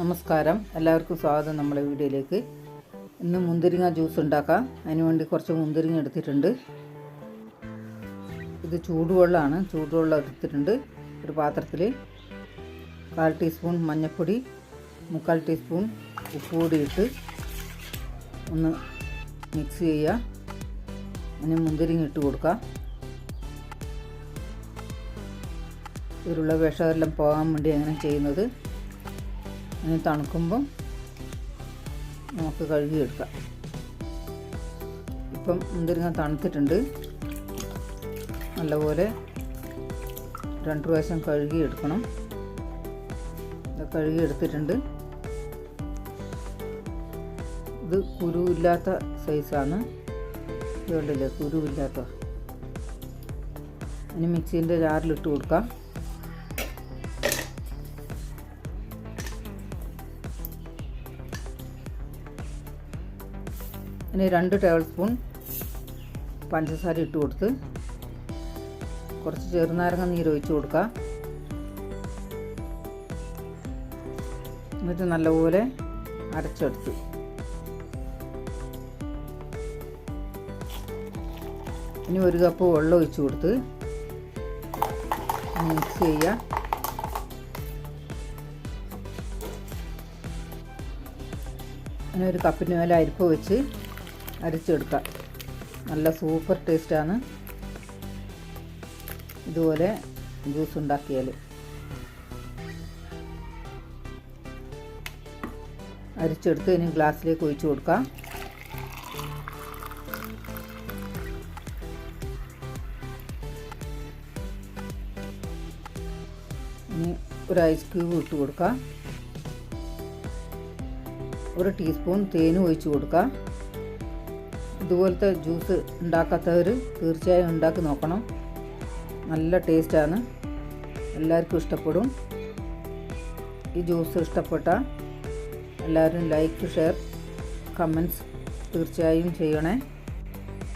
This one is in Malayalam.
നമസ്കാരം. എല്ലാവർക്കും സ്വാഗതം നമ്മുടെ വീഡിയോയിലേക്ക്. ഇന്ന് മുന്തിരിങ്ങ ജ്യൂസ് ഉണ്ടാക്കാം. അതിന് വേണ്ടി കുറച്ച് മുന്തിരിങ്ങ എടുത്തിട്ടുണ്ട്. ഇത് ചൂടുവെള്ളമാണ്. ചൂടുവെള്ളം എടുത്തിട്ടുണ്ട് ഒരു പാത്രത്തിൽ. കാൽ ടീസ്പൂൺ മഞ്ഞൾപ്പൊടി മുക്കാൽ ടീസ്പൂൺ ഉപ്പ് ഇട്ട് ഒന്ന് മിക്സ് ചെയ്യുക. അതിന് മുന്തിരിങ്ങ ഇട്ട് കൊടുക്കുക ഇതിലുള്ള വിഷമെല്ലാം പോകാൻ വേണ്ടി അങ്ങനെ ചെയ്യുന്നത്. ഇനി തണുക്കുമ്പം നമുക്ക് കഴുകിയെടുക്കാം. ഇപ്പം മുന്തിരിങ്ങ തണുത്തിട്ടുണ്ട്. നല്ലപോലെ രണ്ട് പ്രാവശ്യം കഴുകിയെടുക്കണം. കഴുകിയെടുത്തിട്ടുണ്ട്. ഇത് കുരുവില്ലാത്ത സൈസാണ്. ഇതുകൊണ്ടില്ലേ കുരുവില്ലാത്ത. ഇനി മിക്സീന്റെ ജാറിലിട്ട് കൊടുക്കാം. ഇനി രണ്ട് ടേബിൾ സ്പൂൺ പഞ്ചസാര ഇട്ട് കൊടുത്ത് കുറച്ച് ചെറുനാരങ്ങ നീര് ഒഴിച്ച് കൊടുക്കുക. എന്നിട്ട് നല്ലപോലെ അരച്ചെടുത്ത്. ഇനി ഒരു കപ്പ് വെള്ളം ഒഴിച്ച് കൊടുത്ത് മിക്സ് ചെയ്യുക. ഇനി ഒരു കപ്പിന് മേലെ അരിപ്പ് വെച്ച് അരച്ചെടുക്കാം. നല്ല സൂപ്പർ ടേസ്റ്റാണ്. ഇതുപോലെ ജ്യൂസ് ഉണ്ടാക്കിയാൽ അരിച്ചെടുത്ത് ഇനി ഗ്ലാസ്സിലേക്ക് ഒഴിച്ചു കൊടുക്കാം. ഇനി ഒരു ഐസ് ക്യൂബ് ഇട്ട് കൊടുക്കാം. ഒരു ടീസ്പൂൺ തേനും ഒഴിച്ചു കൊടുക്കുക ഇതുപോലത്തെ ജ്യൂസ് ഉണ്ടാക്കാത്തവർ തീർച്ചയായും ഉണ്ടാക്കി നോക്കണം. നല്ല ടേസ്റ്റാണ്. എല്ലാവർക്കും ഇഷ്ടപ്പെടും. ഈ ജ്യൂസ് ഇഷ്ടപ്പെട്ട എല്ലാവരും ലൈക്ക് ഷെയർ കമൻസ് തീർച്ചയായും ചെയ്യണേ.